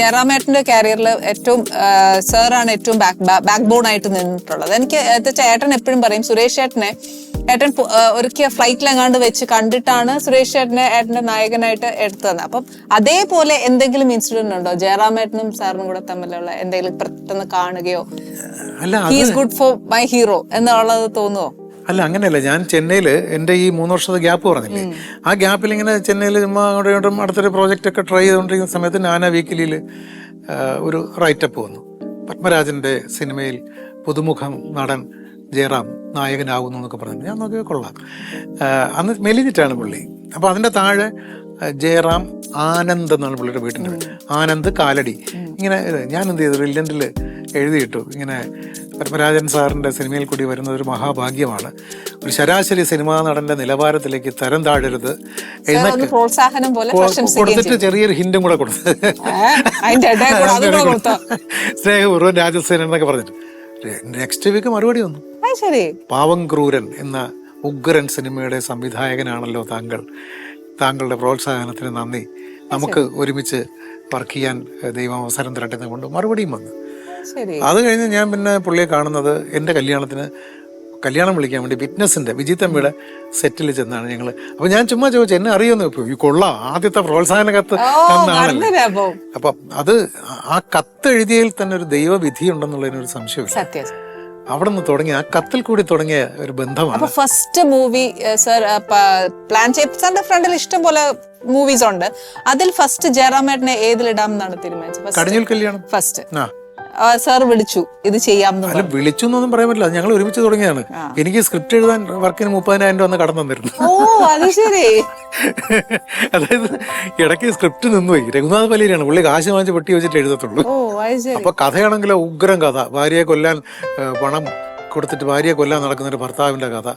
ജയറാമേട്ടന്റെ കരിയറിൽ ഏറ്റവും സാറാണ് ഏറ്റവും ബാക്ക് ബാക്ക് ബോൺ ആയിട്ട് നിന്നിട്ടുള്ളത്. എനിക്ക് എന്താ ഏട്ടൻ എപ്പോഴും പറയും സുരേഷ് ഏട്ടനെ ഏട്ടൻ ഒരുക്കിയ ഫ്ലൈറ്റിൽ എങ്ങാണ്ട് ഫ്ലൈറ്റിലെങ്ങാണ്ട് വെച്ച് കണ്ടിട്ടാണ് സുരേഷ് ഏട്ടനെ ഏട്ടന്റെ നായകനായിട്ട് എടുത്തത് അപ്പം അതേപോലെ എന്തെങ്കിലും ഇൻസിഡന്റ് ഉണ്ടോ? ജയറാമേട്ടനും സാറിനും കൂടെ തമ്മിലുള്ള എന്തെങ്കിലും പെട്ടെന്ന് കാണുകയോ? He's good for my hero എന്നുള്ളത് തോന്നുവോ? അല്ല അങ്ങനെയല്ല. ഞാൻ ചെന്നൈയിൽ എന്റെ ഈ മൂന്ന് വർഷത്തെ ഗ്യാപ്പ് പറഞ്ഞില്ലേ? ആ ഗ്യാപ്പിൽ ഇങ്ങനെ ചെന്നൈയിൽ ചുമ്മാ അങ്ങോട്ടും ഇങ്ങോട്ടും അടുത്തൊരു പ്രോജക്റ്റ് ഒക്കെ ട്രൈ ചെയ്തുകൊണ്ടിരിക്കുന്ന സമയത്ത് നാന വീക്കിലിയിൽ ഒരു റൈറ്റപ്പ് വന്നു. പത്മരാജന്റെ സിനിമയിൽ പുതുമുഖം നടൻ ജയറാം നായകനാകുന്നു എന്നൊക്കെ പറഞ്ഞു ഞാൻ നോക്കിയാൽ കൊള്ളാം. അന്ന് മെലിഞ്ഞിട്ടാണ് പുള്ളി. അപ്പോൾ അതിന്റെ താഴെ ജയറാം ആനന്ദ് എന്നാണ് പുള്ളിയുടെ വീട്ടിന്റെ ആനന്ദ് കാലടി. ഇങ്ങനെ ഞാൻ എന്ത് ചെയ്തു? റില്ലന്റിൽ എഴുതിയിട്ടു. ഇങ്ങനെ പത്മരാജൻ സാറിന്റെ സിനിമയിൽ കൂടി വരുന്നത് ഒരു മഹാഭാഗ്യമാണ്. ഒരു ശരാശരി സിനിമാ നടന്റെ നിലവാരത്തിലേക്ക് തരം താഴരുത് എന്നൊക്കെ കൊടുത്തിട്ട് ചെറിയൊരു ഹിന്റും കൂടെ കൊടുത്തു. സ്നേഹപൂർവം രാജസേനൻ എന്നൊക്കെ പറഞ്ഞിട്ട്. നെക്സ്റ്റ് വീക്ക് മറുപടി വന്നു. പാവം ക്രൂരൻ എന്ന ഉഗ്രൻ സിനിമയുടെ സംവിധായകനാണല്ലോ താങ്കൾ. താങ്കളുടെ പ്രോത്സാഹനത്തിന് നന്ദി. നമുക്ക് ഒരുമിച്ച് വർക്ക് ചെയ്യാൻ ദൈവം അവസരം തരട്ടെ കൊണ്ട് മറുപടിയും വന്നു. അത് കഴിഞ്ഞ് ഞാൻ പിന്നെ പുള്ളിയെ കാണുന്നത് എന്റെ കല്യാണത്തിന് കല്യാണം വിളിക്കാൻ വേണ്ടി വിറ്റ്നസിന്റെ വിജിത് അമ്മിയുടെ സെറ്റിൽ ചെന്നാണ് ഞങ്ങൾ അപ്പൊ ഞാൻ ചുമ്മാ ചോദിച്ചു എന്നെ അറിയുന്നു ഇപ്പൊ ഈ കൊള്ള ആദ്യത്തെ പ്രോത്സാഹന കത്ത് തന്നാണല്ലോ? അപ്പൊ? അത് ആ കത്ത് എഴുതിയതിൽ തന്നെ ഒരു ദൈവവിധി ഉണ്ടെന്നുള്ളതിന് ഒരു സംശയമില്ല അവിടെ നിന്ന് തുടങ്ങി ആ കത്തിൽ കൂടി തുടങ്ങിയ ഒരു ബന്ധമാണ്. ഫസ്റ്റ് മൂവി സർ പ്ലാൻ സാറിന്റെ ഫ്രണ്ടിൽ ഇഷ്ടം പോലെ മൂവീസ് ഉണ്ട്. അതിൽ ഫസ്റ്റ് ജയറാമേട്ടനെ ഏതിലിടാം എന്നാണ് തീരുമാനിച്ചത്? കടിഞ്ഞൂൽ കല്യാണം. ഫസ്റ്റ് ആ. സാർ വിളിച്ചു ഇത് അല്ല വിളിച്ചു എന്നൊന്നും പറയാൻ പറ്റില്ല. ഞങ്ങൾ ഒരുമിച്ച് തുടങ്ങിയതാണ്. എനിക്ക് സ്ക്രിപ്റ്റ് എഴുതാൻ വർക്കിന് മുപ്പതിനായിരം രൂപ കടന്നു തന്നിരുന്നു. ഓ അത് ശരി. അതായത് ഇടയ്ക്ക് സ്ക്രിപ്റ്റ് നിന്നുപോയി. രഘുനാഥ് പലേരിയാണ് പുള്ളി കാശ് വാങ്ങിച്ച് പെട്ടി വെച്ചിട്ട് എഴുതത്തുള്ളൂ. അപ്പൊ കഥയാണെങ്കിലോ ഉഗ്രം കഥ. ഭാര്യയെ കൊല്ലാൻ പണം കൊടുത്തിട്ട് ഭാര്യയെ കൊല്ലാൻ നടക്കുന്ന ഒരു ഭർത്താവിന്റെ കഥ.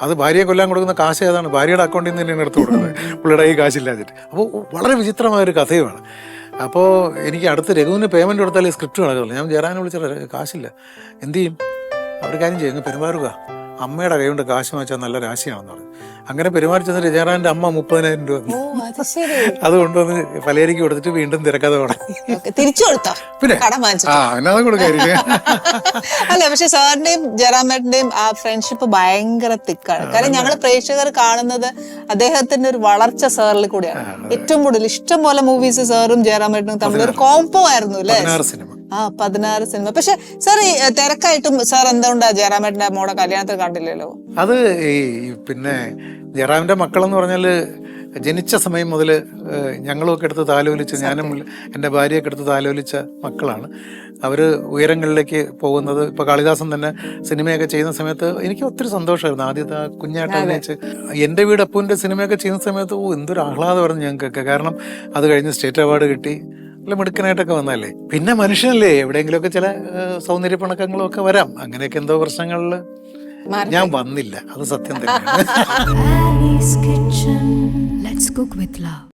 അത് ഭാര്യയെ കൊല്ലാൻ കൊടുക്കുന്ന കാശ് ഏതാണ്? ഭാര്യയുടെ അക്കൗണ്ടിൽ നിന്ന് തന്നെയാണ് എടുത്തു കൊടുക്കുന്നത്. പുള്ളിയുടെ ഈ കാശില്ലാതിട്ട് അപ്പോൾ വളരെ വിചിത്രമായ ഒരു കഥയുമാണ്. അപ്പോൾ എനിക്ക് അടുത്ത് രഘുവിന് പേയ്മെന്റ് കൊടുത്താൽ ഈ സ്ക്രിപ്റ്റ് നടക്കുള്ളൂ. ഞാൻ ജയറാനെ വിളിച്ചിട്ട് കാശില്ല. എന്ത് ചെയ്യും? അവർ കാര്യം ചെയ്യും പെരുമാറുക. അമ്മയുടെ കൈ കൊണ്ട് കാശ് വാങ്ങിച്ചാൽ നല്ല രാശിയാണെന്ന് പറഞ്ഞു അങ്ങനെ പെരുമാറി രജാറാന്റെ ജയറാന്റെ അമ്മ മുപ്പതിനായിരം രൂപ. അത് അത് കൊണ്ടുവന്ന് പലേരിക്ക് കൊടുത്തിട്ട് വീണ്ടും തിരക്കഥ തുടങ്ങി തിരിച്ചു കൊടുത്തോ? പിന്നെ? ആ എന്നാ കൊടുക്കായിരിക്കും അല്ല പക്ഷെ സാറിന്റെയും ജയറാമേട്ടന്റെയും ആ ഫ്രണ്ട്ഷിപ്പ് ഭയങ്കര തിക്കാണ്. കാരണം ഞങ്ങൾ പ്രേക്ഷകർ കാണുന്നത് അദ്ദേഹത്തിന്റെ ഒരു വളർച്ച സാറിൽ കൂടിയാണ്. ഏറ്റവും കൂടുതൽ ഇഷ്ടം പോലെ മൂവീസ് സാറും ജയറാമേട്ടനും തമ്മിൽ ഒരു കോംബോ ആയിരുന്നു അല്ലേ? സിനിമ ആ പതിനാറ് സിനിമ. പക്ഷെ സാർ ഈ തിരക്കായിട്ടും സാർ എന്തുകൊണ്ടാ ജയറാമേട്ടന്റെ മോടെ കല്യാണത്തിൽ കണ്ടില്ലല്ലോ അത് ഈ പിന്നെ ജയറാമിന്റെ മക്കളെന്ന് പറഞ്ഞാൽ ജനിച്ച സമയം മുതൽ ഞങ്ങളൊക്കെ എടുത്ത് താലോലിച്ച് ഞാനും എന്റെ ഭാര്യയൊക്കെ എടുത്ത് താലോലിച്ച മക്കളാണ്. അവർ ഉയരങ്ങളിലേക്ക് പോകുന്നത്. ഇപ്പോൾ കാളിദാസൻ തന്നെ സിനിമയൊക്കെ ചെയ്യുന്ന സമയത്ത് എനിക്ക് ഒത്തിരി സന്തോഷമായിരുന്നു. ആദ്യത്തെ ആ കുഞ്ഞായിട്ട് അഭിനയിച്ച് എന്റെ വീട് അപ്പൂന്റെ സിനിമയൊക്കെ ചെയ്യുന്ന സമയത്ത് ഓ എന്തൊരു ആഹ്ലാദമായിരുന്നു ഞങ്ങൾക്കൊക്കെ. കാരണം അത് കഴിഞ്ഞ് സ്റ്റേറ്റ് അവാർഡ് കിട്ടി. നല്ല മിടുക്കനായിട്ടൊക്കെ വന്നല്ലേ പിന്നെ മനുഷ്യനല്ലേ എവിടെയെങ്കിലുമൊക്കെ ചില സൗന്ദര്യ സൗന്ദര്യപ്പിണക്കങ്ങളും ഒക്കെ വരാം. അങ്ങനെയൊക്കെ എന്തോ പ്രശ്നങ്ങളിൽ ഞാൻ വന്നില്ല. അത് സത്യം തന്നെയാണ്.